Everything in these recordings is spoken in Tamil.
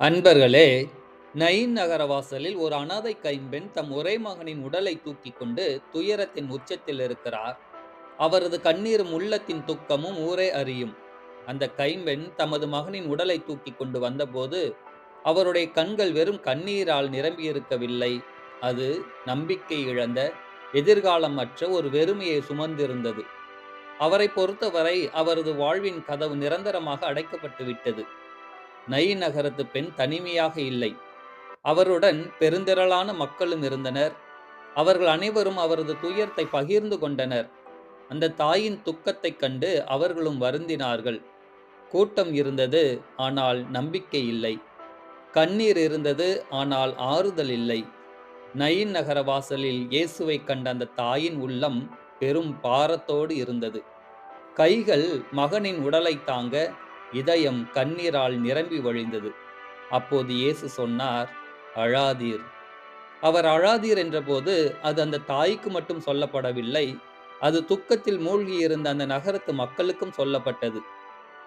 அன்பர்களே நயின் நகர வாசலில் ஒரு அனாதை கைம்பெண் தம் ஒரே மகனின் உடலை தூக்கி கொண்டு துயரத்தின் உச்சத்தில் இருக்கிறார். அவரது கண்ணீரும் உள்ளத்தின் துக்கமும் ஊரே அறியும். அந்த கைம்பெண் தமது மகனின் உடலை தூக்கி கொண்டு வந்தபோது அவருடைய கண்கள் வெறும் கண்ணீரால் நிரம்பியிருக்கவில்லை. அது நம்பிக்கை இழந்த எதிர்காலமற்ற ஒரு வெறுமையை சுமந்திருந்தது. அவரை பொறுத்தவரை அவரது வாழ்வின் கதவு நிரந்தரமாக அடைக்கப்பட்டு விட்டது நயி நகரத்து பெண் தனிமையாக இல்லை. அவருடன் பெருந்திரளான மக்களும் இருந்தனர். அவர்கள் அனைவரும் அவரது துயரத்தை பகிர்ந்து கொண்டனர். அந்த தாயின் துக்கத்தைக் கண்டு அவர்களும் வருந்தினார்கள். கூட்டம் இருந்தது ஆனால் நம்பிக்கை இல்லை. கண்ணீர் இருந்தது ஆனால் ஆறுதல் இல்லை. நயின் நகர வாசலில் இயேசுவை கண்ட அந்த தாயின் உள்ளம் பெரும் பாரத்தோடு இருந்தது. கைகள் மகனின் உடலை தாங்க இதயம் கண்ணீரால் நிரம்பி வழிந்தது. அப்போது இயேசு சொன்னார் அழாதீர். அவர் அழாதீர் என்றபோது அது அந்த தாய்க்கு மட்டும் சொல்லப்படவில்லை அது துக்கத்தில் மூழ்கியிருந்த அந்த நகரத்து மக்களுக்கும் சொல்லப்பட்டது.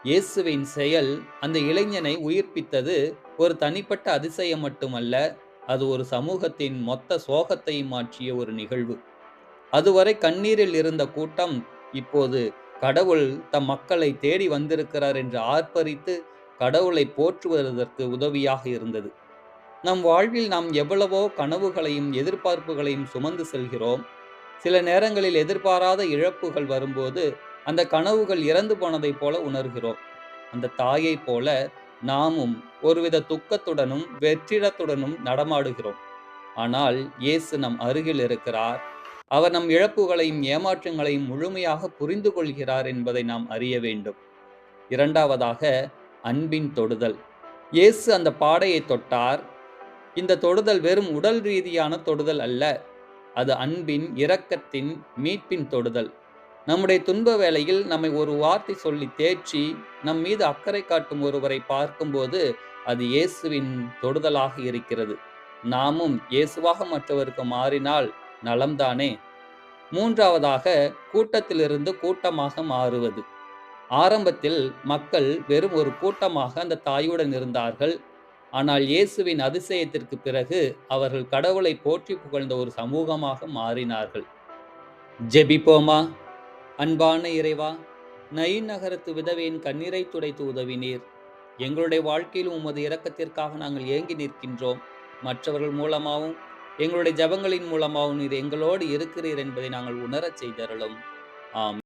இயேசுவின் செயல் அந்த இளைஞனை உயிர்ப்பித்தது ஒரு தனிப்பட்ட அதிசயம் மட்டுமல்ல அது ஒரு சமூகத்தின் மொத்த சோகத்தையும் மாற்றிய ஒரு நிகழ்வு. அதுவரை கண்ணீரில் இருந்த கூட்டம் இப்போது கடவுள் தம் மக்களை தேடி வந்திருக்கிறார் என்று ஆர்ப்பரித்து கடவுளை போற்றுவதற்கு உதவியாக இருந்தது. நம் வாழ்வில் நாம் எவ்வளவோ கனவுகளையும் எதிர்பார்ப்புகளையும் சுமந்து செல்கிறோம். சில நேரங்களில் எதிர்பாராத இழப்புகள் வரும்போது அந்த கனவுகள் இறந்து போனதைப் போல உணர்கிறோம். அந்த தாயை போல நாமும் ஒருவித துக்கத்துடனும் வெற்றிடத்துடனும் நடமாடுகிறோம். ஆனால் இயேசு நம் அருகில் இருக்கிறார். அவர் நம் இழப்புகளையும் ஏமாற்றங்களையும் முழுமையாக புரிந்து கொள்கிறார் என்பதை நாம் அறிய வேண்டும். இரண்டாவதாக அன்பின் தொடுதல். இயேசு அந்த பாடையை தொட்டார். இந்த தொடுதல் வெறும் உடல் ரீதியான தொடுதல் அல்ல அது அன்பின் இரக்கத்தின் மீட்பின் தொடுதல். நம்முடைய துன்ப வேளையில் நம்மை ஒரு வார்த்தை சொல்லி தேற்றி நம் மீது அக்கறை காட்டும் ஒருவரை பார்க்கும்போது அது இயேசுவின் தொடுதலாக இருக்கிறது. நாமும் இயேசுவாக மற்றவருக்கு மாறினால் நலம்தானே? மூன்றாவதாக கூட்டத்திலிருந்து கூட்டமாக மாறுவது. ஆரம்பத்தில் மக்கள் வெறும் ஒரு கூட்டமாக அந்த தாயுடன் இருந்தார்கள். ஆனால் இயேசுவின் அதிசயத்திற்கு பிறகு அவர்கள் கடவுளை போற்றி புகழ்ந்த ஒரு சமூகமாக மாறினார்கள். ஜெபிப்போமா? அன்பான இறைவா நயின் நகரத்து விதவையின் கண்ணீரை துடைத்து உதவினீர். எங்களுடைய வாழ்க்கையில் உமது இரக்கத்திற்காக நாங்கள் ஏங்கி நிற்கின்றோம். மற்றவர்கள் மூலமாகவும் எங்களுடைய ஜபங்களின் மூலமாகவும் நீர் எங்களோடு இருக்கிறீர் என்பதை நாங்கள் உணரச் செய்தருளும். ஆம்.